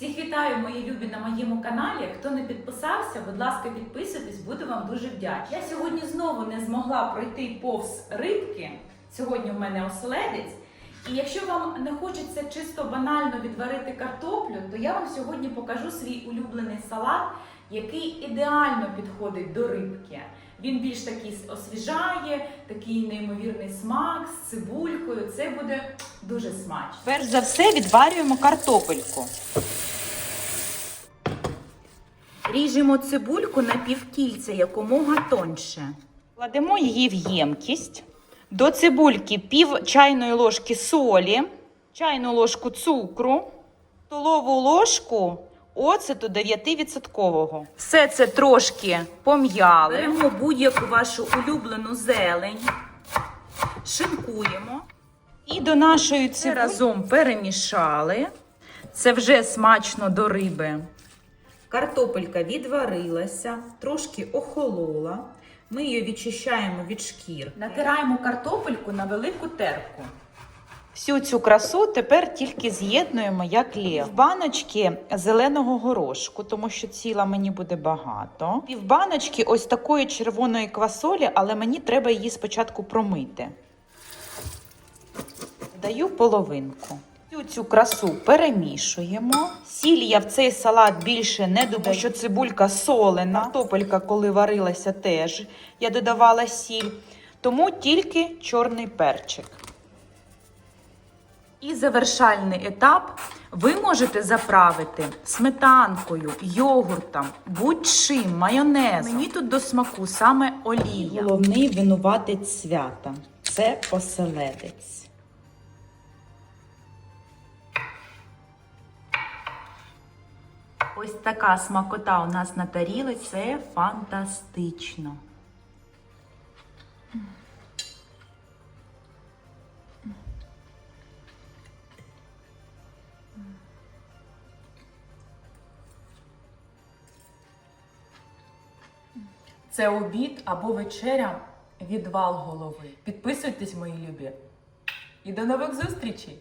Всіх вітаю, мої любі на моєму каналі. Хто не підписався, будь ласка, підписуйтесь, буду вам дуже вдячна. Я сьогодні знову не змогла пройти повз рибки. Сьогодні в мене оселедець. І якщо вам не хочеться чисто банально відварити картоплю, то я вам сьогодні покажу свій улюблений салат, який ідеально підходить до рибки. Він більш такий освіжає, такий неймовірний смак з цибулькою. Це буде дуже смачно. Перш за все відварюємо картопельку. Ріжемо цибульку на півкільця якомога тоньше. Кладемо її в ємкість. До цибульки пів чайної ложки солі, чайну ложку цукру, столову ложку оцету 9%. Все це трошки пом'яли. Беремо будь-яку вашу улюблену зелень, шинкуємо. І до нашої цибулі разом перемішали. Це вже смачно до риби. Картопелька відварилася, трошки охолола. Ми її відчищаємо від шкір. Натираємо картопельку на велику терку. Всю цю красу тепер тільки з'єднуємо як лєв. В баночки зеленого горошку, тому що ціла мені буде багато. Пів баночки ось такої червоної квасолі, але мені треба її спочатку промити. Даю половинку. Всю цю красу перемішуємо. Сіль я в цей салат більше не додаю, що цибулька солена. Картопелька, коли варилася, теж я додавала сіль. Тому тільки чорний перчик. І завершальний етап ви можете заправити сметанкою, йогуртом, будь-чим, майонезом. Мені тут до смаку саме олія. Головний винуватець свята це оселедець. Ось така смакота у нас на тарілці. Це фантастично. Це обід або вечеря відвал голови. Підписуйтесь, мої любі. І до нових зустрічей!